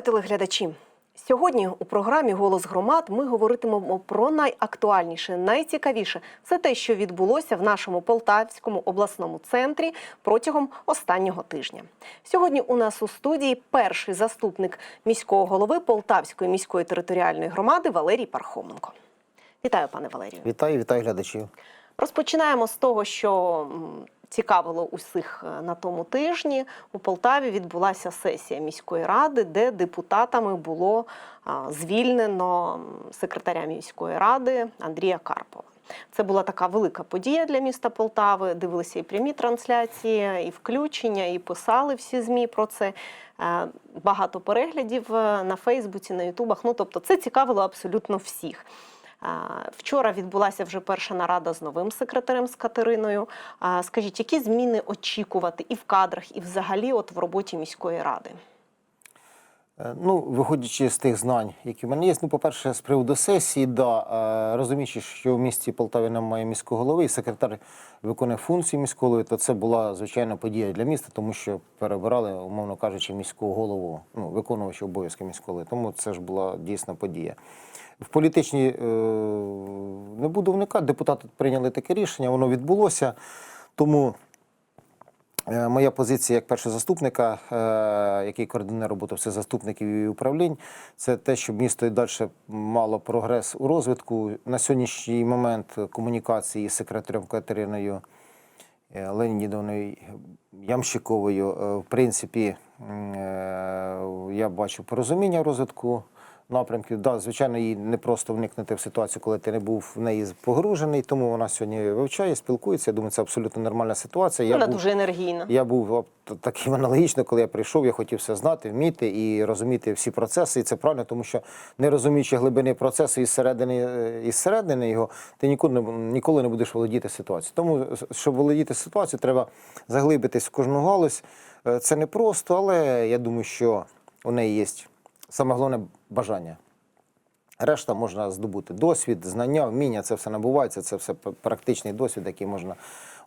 Вітаю телеглядачі. Сьогодні у програмі Голос громад ми говоритимемо про найактуальніше, найцікавіше все те, що відбулося в нашому Полтавському обласному центрі протягом останнього тижня. Сьогодні у нас у студії перший заступник міського голови Полтавської міської територіальної громади Валерій Пархоменко. Вітаю, пане Валерію. Вітаю, вітаю глядачів. Розпочинаємо з того, що цікавило усіх е, на тому тижні. У Полтаві відбулася сесія міської ради, де депутатами було звільнено секретаря міської ради Андрія Карпова. Це була така велика подія для міста Полтави. Дивилися і прямі трансляції, і включення, і писали всі змі про це. Е, Багато переглядів е, на Фейсбуці, на Ютубах. Ну тобто, це цікавило абсолютно всіх. Вчора відбулася вже перша нарада з новим секретарем з Катериною. Скажіть, які зміни очікувати і в кадрах, і взагалі от в роботі міської ради? Е, Ну, виходячи з тих знань, які в мене є, ну, по-перше, з приводу сесії, да, е, розуміючи, що в місті Полтаві немає міського голови, і секретар виконує функції міського голови, то це була звичайна подія для міста, тому що перебирали, умовно кажучи, міського голову, ну, виконувача обов'язки міського голови. Тому це ж була дійсна подія. В політичній е, не буду вникати, депутати прийняли таке рішення, воно відбулося. Тому Е, Моя позиція як першого заступника, е, який координує роботу всіх заступників і управлінь, це те, щоб місто і далі мало прогрес у розвитку. На сьогоднішній момент комунікації з секретарем Катериною Ленідовною Ямщиковою, в принципі, я бачу порозуміння розвитку напрямків. Да, звичайно, їй не просто вникнути в ситуацію, коли ти не був в неї погружений, тому вона сьогодні вивчає, спілкується. Я думаю, це абсолютно нормальна ситуація. Я Вона був- дуже енергійна. я був таким аналогічно, коли я прийшов, я хотів все знати, вміти і розуміти всі процеси. І це правильно, тому що не розуміючи глибини процесу із середини, е, із середини його, ти ніколи не, ніколи не будеш володіти ситуацією. Тому, щоб володіти ситуацією, треба заглибитись в кожну галузь. Е, Це не просто, але я думаю, що у неї є саме головне бажання. Решта можна здобути досвід, знання, вміння, це все набувається, це все практичний досвід, який можна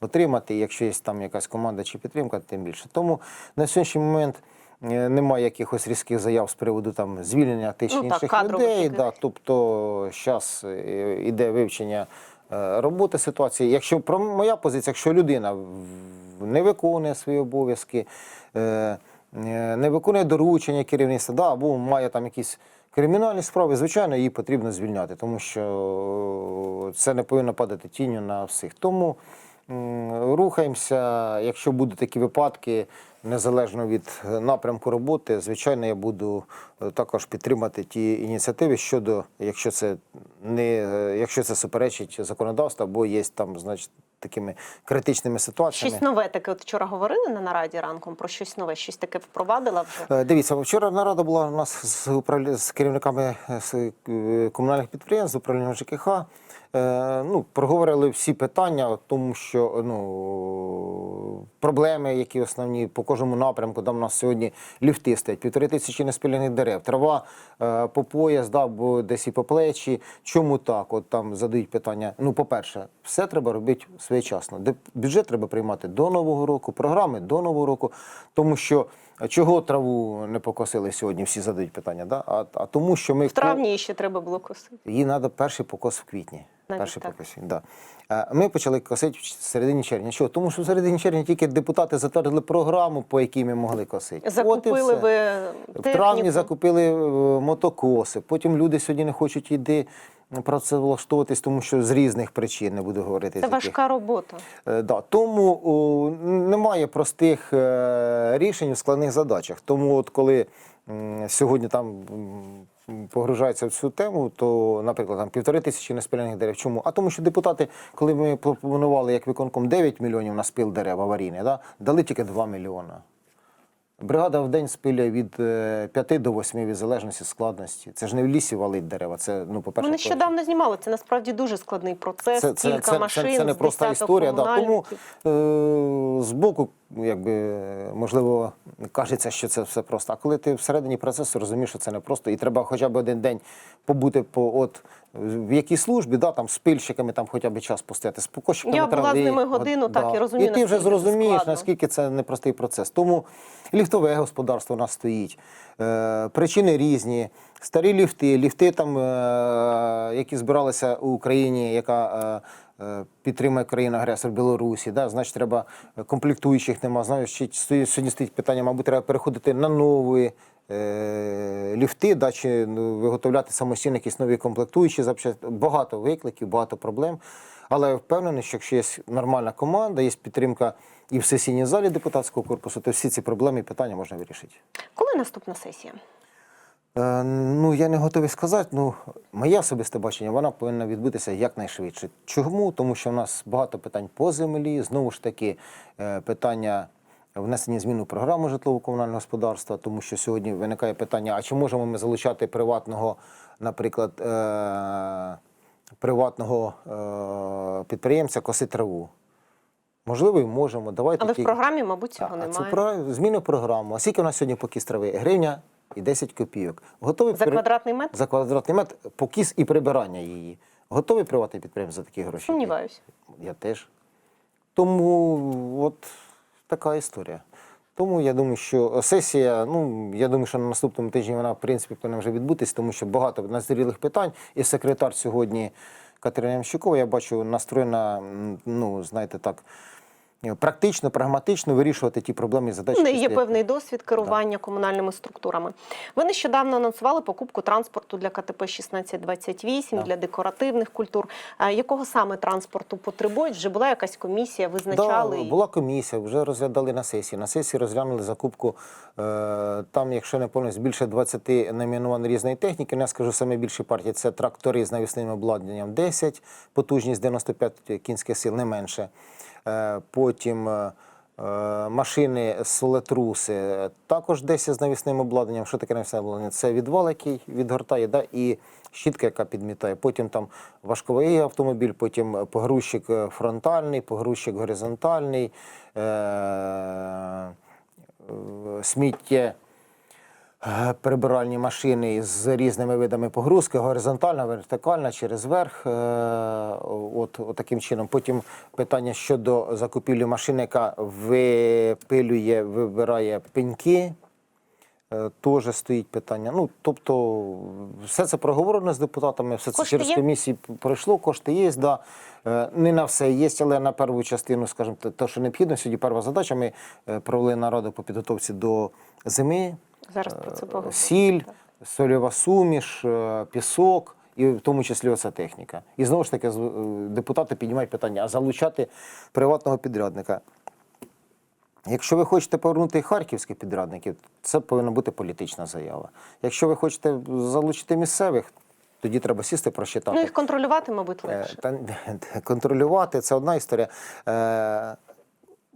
отримати. І Якщо є там якась команда чи підтримка, тим більше. Тому на сьогоднішній момент е, немає якихось різких заяв з приводу там звільнення тих чи Ну, інших кадрових людей. Да, тобто зараз іде вивчення е, роботи ситуації. Якщо про моя позиція, якщо людина не виконує свої обов'язки, е, е, не виконує доручення керівництва, да, або має там якісь кримінальні справи, звичайно, її потрібно звільняти, тому що це не повинно падати тінню на всіх. Тому рухаємося. Якщо будуть такі випадки, незалежно від е, напрямку роботи, звичайно, я буду е, також підтримати ті ініціативи щодо, якщо це не е, якщо це суперечить законодавству, або є там, значить, такими критичними ситуаціями. Щось нове таке. От вчора говорили на нараді ранком про щось нове, щось таке впровадила. Е, Дивіться, вчора нарада була у нас з, управлі... з керівниками е, з е, комунальних підприємств, управління ЖКХ. Ну, проговорили всі питання, тому що ну, проблеми, які основні по кожному напрямку, там у нас сьогодні ліфти стоять, півтори тисячі неспіляних дерев, трава по пояс, да, або десь і по плечі. Чому так? От там задають питання. Ну, по-перше, все треба робити своєчасно. Бюджет треба приймати до Нового року, програми до Нового року, тому що чого траву не покосили сьогодні? Всі задають питання, да? а, а тому, що ми В травні її ще треба було косити. Її треба перший покос в квітні. Навіть перший так. покос, да. Ми почали косити в середині червня. Чого? Тому що в середині червня тільки депутати затвердили програму, по якій ми могли косити. Закупили ви В травні закупили е, мотокоси. Потім люди сьогодні не хочуть йти працевлаштовуватись, тому що з різних причин не буду говорити. Це важка робота. Е, Да, тому о, немає простих е, рішень у складних задачах. Тому, от коли сьогодні там м, погружаються в цю тему, то, наприклад, там півтори тисячі неспиляних дерев. Чому? А тому, що депутати, коли ми пропонували як виконком 9 мільйонів на спил дерев аварійне, да, дали тільки 2 мільйона. Бригада в день спиляє від 5 до 8 від залежності складності. Це ж не в лісі валить дерева. Це ну, по-перше, Ми нещодавно знімали. Це насправді дуже складний процес. це, це, Кілька це, машин, це, це не проста історія. Да. Тому е, збоку, якби, можливо, кажеться, що це все просто. А коли ти всередині процесу розумієш, що це не просто, і треба хоча б один день побути по от в якій службі, да, там з пильщиками там хоча б час постояти, з покосчиками Я була з ними годину, так, і розумію, І ти вже зрозумієш, складно. наскільки це непростий процес. Тому ліфтове господарство у нас стоїть. Е, причини різні. Старі ліфти, ліфти, там, е, які збиралися у Україні, яка е, е, підтримує країна-агресор Білорусі. Да? Значить, треба комплектуючих нема. Знаєш, ще стоїть- сьогодні стоїть питання, мабуть, треба переходити на нові ліфти, да, чи ну, виготовляти самостійно якісь нові комплектуючі запчасти. Багато викликів, багато проблем. Але я впевнений, що якщо є нормальна команда, є підтримка і в сесійній залі депутатського корпусу, то всі ці проблеми і питання можна вирішити. Коли наступна сесія? Е, ну, я не готовий сказати. Ну, моє особисте бачення, вона повинна відбутися якнайшвидше. Чому? Тому що в нас багато питань по землі, знову ж таки, е, питання внесення змін у програму житлово-комунального господарства, тому що сьогодні виникає питання: а чи можемо ми залучати приватного, наприклад, е- приватного е- підприємця коси траву? Можливо, і можемо. Давайте Але в програмі, мабуть, цього а, немає. Це про зміни програму. А скільки у нас сьогодні покіс трави? Гривня і 10 копійок. Готові За при- квадратний метр? За квадратний метр покіс і прибирання її. Готовий приватний підприємець за такі гроші? Сумніваюся. Я теж. Тому от така історія. Тому я думаю, що сесія, ну я думаю, що на наступному тижні вона в принципі повинна вже відбутись, тому що багато назрілих питань. І секретар сьогодні Катерина Ямщукова, я бачу, настроєна, ну знаєте, так практично, прагматично вирішувати ті проблеми і задачі. У неї є певний досвід керування комунальними структурами. Ви нещодавно анонсували покупку транспорту для КТП 1628, Да. для декоративних культур. Якого саме транспорту потребують? Вже була якась комісія, визначали? Да, була комісія, вже розглядали на сесії. На сесії розглянули закупку. Е, там, якщо не помиляюсь, більше 20 найменувань різної техніки. Ну, Я скажу саме більші партії це трактори з навісним обладнанням 10, потужність 95 кінських сил, не менше. Е, потім е, е, машини солетруси, також 10 з навісним обладнанням. Що таке навісне обладнання? Це відвал, який відгортає, да, і щітка, яка підмітає. Потім там важковий автомобіль, потім погрузчик фронтальний, погрузчик горизонтальний, сміття. Прибиральні машини з різними видами погрузки, горизонтальна, вертикальна, через верх. е, От, от таким чином. Потім питання щодо закупівлі машини, яка випилює, вибирає пеньки. е, Теж стоїть питання. Ну, тобто, все це проговорено з депутатами, все це Кошти через є? комісії пройшло, кошти є, да. Е, Не на все є, але на першу частину, скажімо, те- що необхідно. Сьогодні перша задача. Ми провели нараду по підготовці до зими. Зараз про це поговоримо. Сіль, сольова суміш, е, пісок, і в тому числі оця техніка. І знову ж таки е, депутати піднімають питання, а залучати приватного підрядника. Якщо ви хочете повернути харківських підрядників, це повинна бути політична заява. Якщо ви хочете залучити місцевих, тоді треба сісти просчитати. Ну, їх контролювати, мабуть, Е, легше. Та, контролювати це одна історія. Е,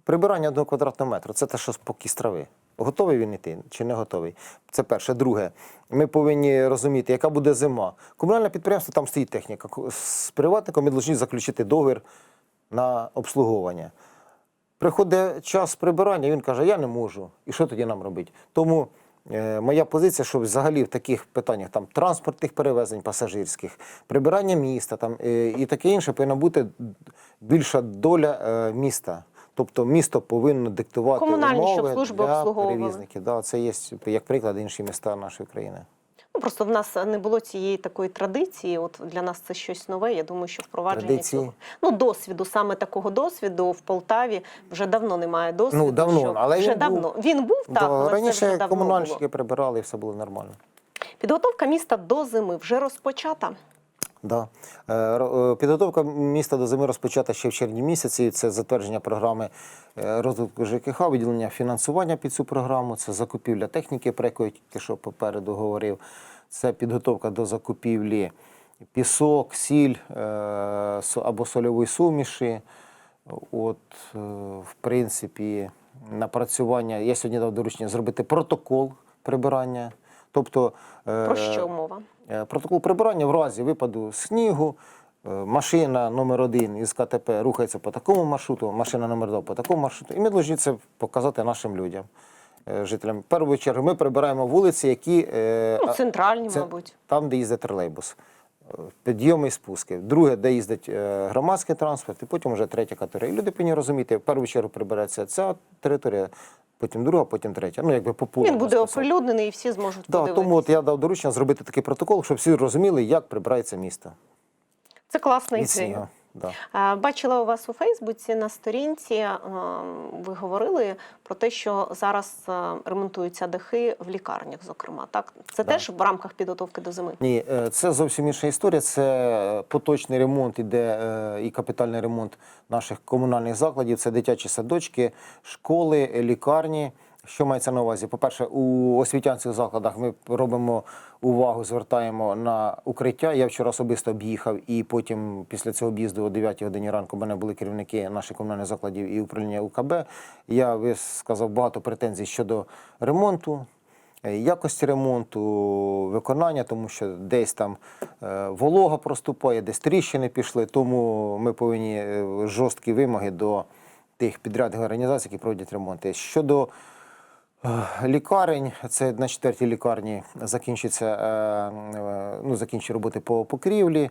прибирання одного квадратного метру це те, що з покіс трави. Готовий він іти чи не готовий? Це перше. Друге, ми повинні розуміти, яка буде зима. Комунальне підприємство там стоїть техніка. З приватником ми повинні заключити договір на обслуговування. Приходить час прибирання, він каже, я не можу. І що тоді нам робити? Тому е, моя позиція, що взагалі в таких питаннях там транспортних перевезень пасажирських, прибирання міста там, е, і таке інше повинна бути більша доля е, міста. Тобто місто повинно диктувати Комунальні, щоб умови служби для обслуговували. перевізників. Да, це є як приклад інші міста нашої країни. Ну, просто в нас не було цієї такої традиції. От для нас це щось нове. Я думаю, що впровадження Традиції? цього ну досвіду, саме такого досвіду в Полтаві вже давно немає досвіду. Ну, давно, що але вже він давно був. він був так, Да, але це раніше вже давно комунальщики було. прибирали і все було нормально. Підготовка міста до зими вже розпочата. Да. Е, е, Підготовка міста до зими розпочата ще в червні місяці. Це затвердження програми е, розвитку ЖКХ, виділення фінансування під цю програму, це закупівля техніки, про яку я тільки що попереду говорив. Це підготовка до закупівлі пісок, сіль або сольової суміші. От, в принципі, напрацювання. Я сьогодні дав доручення зробити протокол прибирання. Тобто, е, Про що мова? Е, Протокол прибирання в разі випаду снігу. е, Машина номер один із КТП рухається по такому маршруту, машина номер два по такому маршруту. І ми повинні це показати нашим людям, жителям. В першу чергу ми прибираємо вулиці, які Ну, центральні, це мабуть. там, де їздить тролейбус. підйоми і спуски. Друге, де їздить громадський транспорт, і потім вже третя категорія. І люди повинні розуміти, в першу чергу прибереться ця територія, потім друга, потім третя. Ну, якби по Він буде оприлюднений і всі зможуть Да, подивитися. тому от я дав доручення зробити такий протокол, щоб всі розуміли, як прибирається місто. Це класна ідея. Да. Е, Бачила у вас у Фейсбуці на сторінці. е, Ви говорили про те, що зараз е, ремонтуються дахи в лікарнях, зокрема. Так, це Да. теж в рамках підготовки до зими. Ні, е, це зовсім інша історія. Це поточний ремонт іде е, і капітальний ремонт наших комунальних закладів. Це дитячі садочки, школи, лікарні. Що мається на увазі? По-перше, у освітянських закладах ми робимо увагу, звертаємо на укриття. Я вчора особисто об'їхав, і потім після цього об'їзду о 9 годині ранку в мене були керівники наших комунальних закладів і управління УКБ. Я висказав багато претензій щодо ремонту е, якості ремонту, виконання, тому що десь там е, волога проступає, десь тріщини пішли. Тому ми повинні е, жорсткі вимоги до тих підрядних організацій, які проводять ремонти. Щодо лікарень, це на четвертій лікарні закінчиться, е, е, ну, закінчить роботи по покрівлі.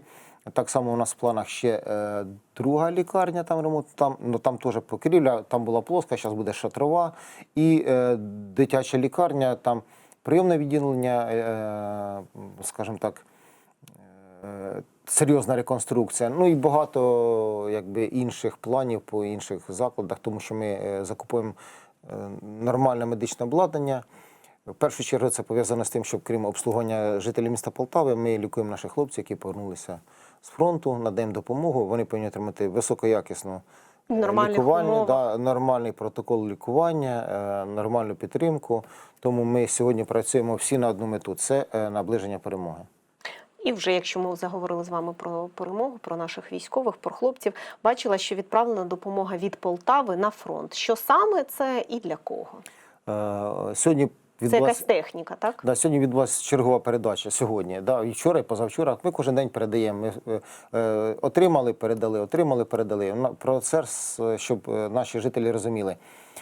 Так само у нас в планах ще е, друга лікарня, там ремонт, там, ну, там теж покрівля, там була плоска, зараз буде шатрова. І е, дитяча лікарня, там прийомне відділення, е, скажімо так, е, серйозна реконструкція. Ну і багато якби, інших планів по інших закладах, тому що ми е, закупуємо е, нормальне медичне обладнання. В першу чергу це пов'язано з тим, що крім обслуговування жителів міста Полтави, ми лікуємо наших хлопців, які повернулися з фронту, надаємо допомогу. Вони повинні отримати високоякісну е, Нормальних лікування, да, нормальний протокол лікування, е, нормальну підтримку. Тому ми сьогодні працюємо всі на одну мету це е, наближення перемоги. І вже якщо ми заговорили з вами про перемогу, про наших військових, про хлопців, бачила, що відправлена допомога від Полтави на фронт. Що саме це і для кого? Е, Сьогодні Це якась техніка, так? да, сьогодні відбулася чергова передача. Сьогодні, да, і вчора, і позавчора. Ми кожен день передаємо. Ми е, е, отримали, передали, отримали, передали. На- Процес, е, щоб е, наші жителі розуміли.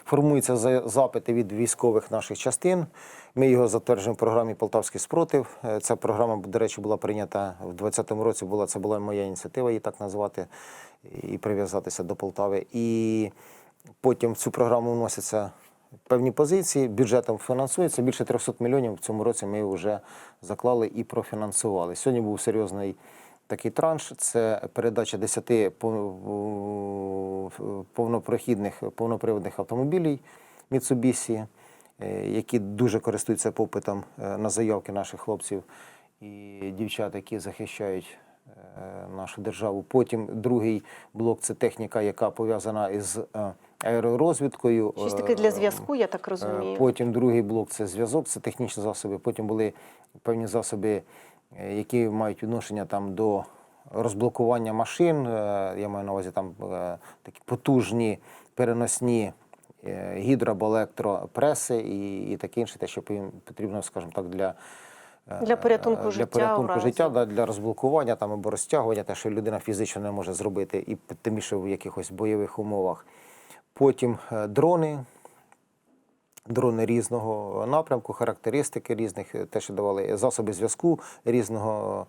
Формуються запити від військових наших частин. Ми його затверджуємо в програмі Полтавський спротив. Ця програма, до речі, була прийнята в 2020 році. Була це була моя ініціатива, її так назвати, і прив'язатися до Полтави. І потім в цю програму вносяться певні позиції, бюджетом фінансується. Більше 300 мільйонів в цьому році ми вже заклали і профінансували. Сьогодні був серйозний такий транш. Це передача 10 пов- повнопрохідних повноприводних автомобілів Mitsubishi, е, які дуже користуються попитом е, на заявки наших хлопців і дівчат, які захищають е, нашу державу. Потім другий блок це техніка, яка пов'язана із аеророзвідкою. Щось таке для Е, зв'язку, я так Е, розумію. Потім другий блок це зв'язок, це технічні засоби. Потім були певні засоби, е, які мають відношення там до розблокування машин. Е, Я маю на увазі там е, такі потужні переносні е, гідро- або електропреси і, і таке інше, те, що потрібно, скажімо так, для. е, Для порятунку для життя порятунку життя, да, для розблокування там або розтягування, те, що людина фізично не може зробити, і тим більше в якихось бойових умовах. Потім е, дрони, дрони різного напрямку, характеристики різних, е, те, що давали засоби зв'язку різного,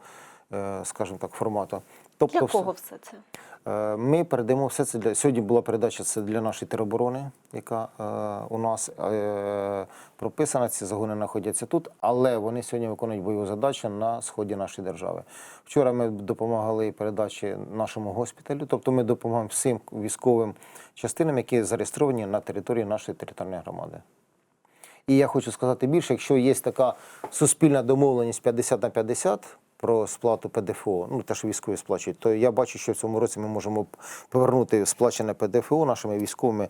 е, скажімо так, формату. Тобто, Для кого все це? Е, Ми передаємо все це для сьогодні. Була передача це для нашої тероборони, яка е, у нас е, прописана. Ці загони знаходяться тут, але вони сьогодні виконують бойову задачу на сході нашої держави. Вчора ми допомагали передачі нашому госпіталю, тобто ми допомагаємо всім військовим частинам, які зареєстровані на території нашої територіальної громади. І я хочу сказати більше, якщо є така суспільна домовленість 50 на 50 про сплату ПДФО, ну те, що військові сплачують, то я бачу, що в цьому році ми можемо повернути сплачене ПДФО нашими військовими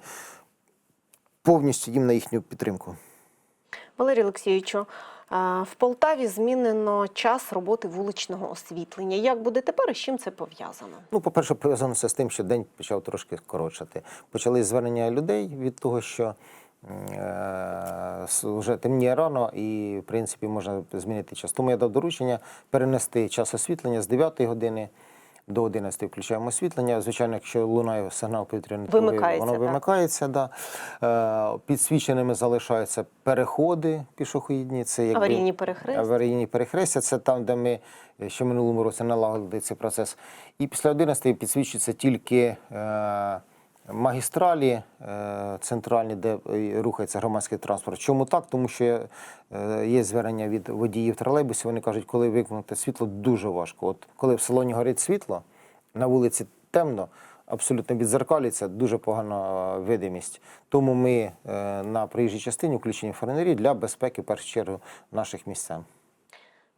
повністю їм на їхню підтримку. Валерій Олексійовичу, в Полтаві змінено час роботи вуличного освітлення. Як буде тепер і з чим це пов'язано? Ну, по-перше, пов'язано це з тим, що день почав трошки коротшати. Почали звернення людей від того, що вже темніє рано і, в принципі, можна змінити час. Тому я дав доручення перенести час освітлення з 9 години до 11 включаємо освітлення. Звичайно, якщо лунає сигнал повітряної тривоги, Вимикається, воно так. вимикається. Да. Е, Підсвіченими залишаються переходи пішохідні. Це якби, Аварійні перехрестя. Аварійні перехрестя це там, де ми е, ще в минулому році налагодили цей процес. І після 11 підсвічується тільки. Е, Магістралі е, центральні, де е, рухається громадський транспорт. Чому так? Тому що е, є звернення від водіїв тролейбусів. Вони кажуть, коли вимкнути світло, дуже важко. От коли в салоні горить світло, на вулиці темно, абсолютно відзеркалюється, дуже погана видимість. Тому ми на проїжджій частині включені фонарі для безпеки, в першу чергу, наших містян.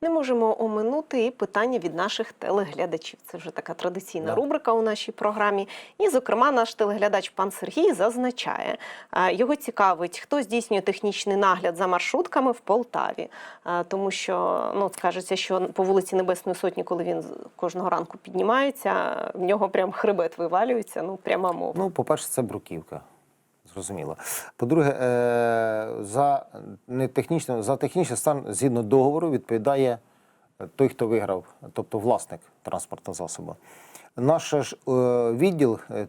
Не можемо оминути і питання від наших телеглядачів. Це вже така традиційна Да. рубрика у нашій програмі. І, зокрема, наш телеглядач пан Сергій зазначає, е, його цікавить, хто здійснює технічний нагляд за маршрутками в Полтаві. Е, Тому що ну, скажеться, що по вулиці Небесної Сотні, коли він кожного ранку піднімається, в нього прям хребет вивалюється, ну пряма мова. Ну, по-перше, це бруківка. Зрозуміло. По-друге, е, за не технічно, за технічний стан згідно договору відповідає той, хто виграв, тобто власник транспортного засобу. Наш е, відділ, е,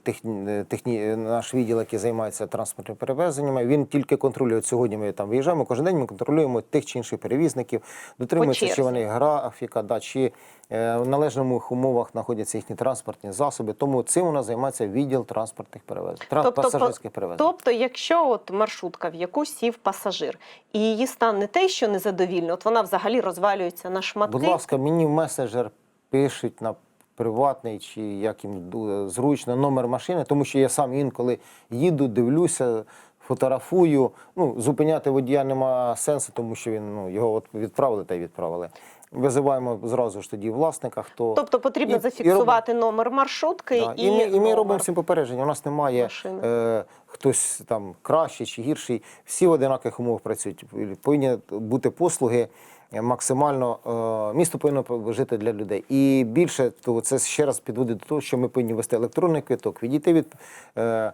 техні, е, наш відділ, який займається транспортними перевезеннями, він тільки контролює. Сьогодні ми там виїжджаємо. Кожен день ми контролюємо тих чи інших перевізників, дотримуються, чи вони графіка, да, чи в належних умовах знаходяться їхні транспортні засоби. Тому цим у нас займається відділ транспортних перевезень, транс, пасажирських перевезень. Тобто, якщо от маршрутка, в яку сів пасажир, і її стан не те, що незадовільно, от вона взагалі розвалюється на шматки. Будь ласка, мені в месенджер пишуть на приватний чи як їм зручно номер машини, тому що я сам інколи їду, дивлюся, фотографую. Ну, зупиняти водія нема сенсу, тому що він ну, його от відправили та й відправили. Визиваємо зразу ж тоді власника, хто Тобто потрібно І- і зафіксувати номер маршрутки Да, і, і, ми, і ми робимо всім попередження. У нас немає машини. е, хтось там кращий чи гірший. Всі в одинаких умовах працюють. Повинні бути послуги максимально. Е, місто повинно жити для людей. І більше того, це ще раз підводить до того, що ми повинні вести електронний квиток, відійти від е, е,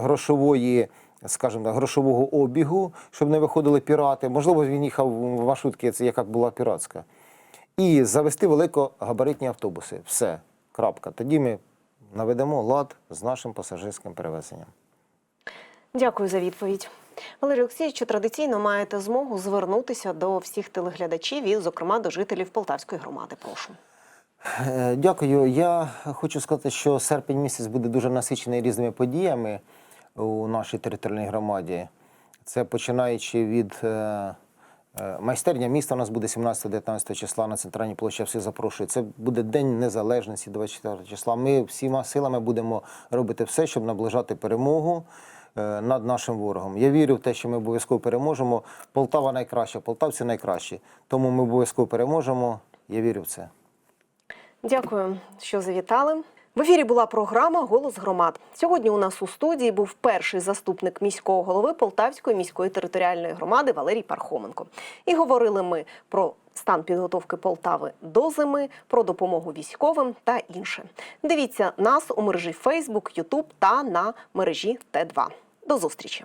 грошової. Скажімо грошового обігу, щоб не виходили пірати. Можливо, він їхав в маршрутці, це яка була піратська і завести великогабаритні автобуси. Все, крапка. Тоді ми наведемо лад з нашим пасажирським перевезенням. Дякую за відповідь. Валерій Олексійович, традиційно маєте змогу звернутися до всіх телеглядачів і, зокрема, до жителів Полтавської громади. Прошу. Е, Дякую. Я хочу сказати, що серпень місяць буде дуже насичений різними подіями у нашій територіальній громаді. Це починаючи від е, е, майстерня міста. У нас буде 17-19 числа на центральній площі. Я всіх запрошую. Це буде День Незалежності 24 числа. Ми всіма силами будемо робити все, щоб наближати перемогу. Е, Над нашим ворогом. Я вірю в те, що ми обов'язково переможемо. Полтава найкраща, полтавці найкращі. Тому ми обов'язково переможемо. Я вірю в це. Дякую, що завітали. В ефірі була програма Голос громад. Сьогодні у нас у студії був перший заступник міського голови Полтавської міської територіальної громади Валерій Пархоменко. І говорили ми про стан підготовки Полтави до зими, про допомогу військовим та інше. Дивіться нас у мережі Facebook, YouTube та на мережі Т2. До зустрічі.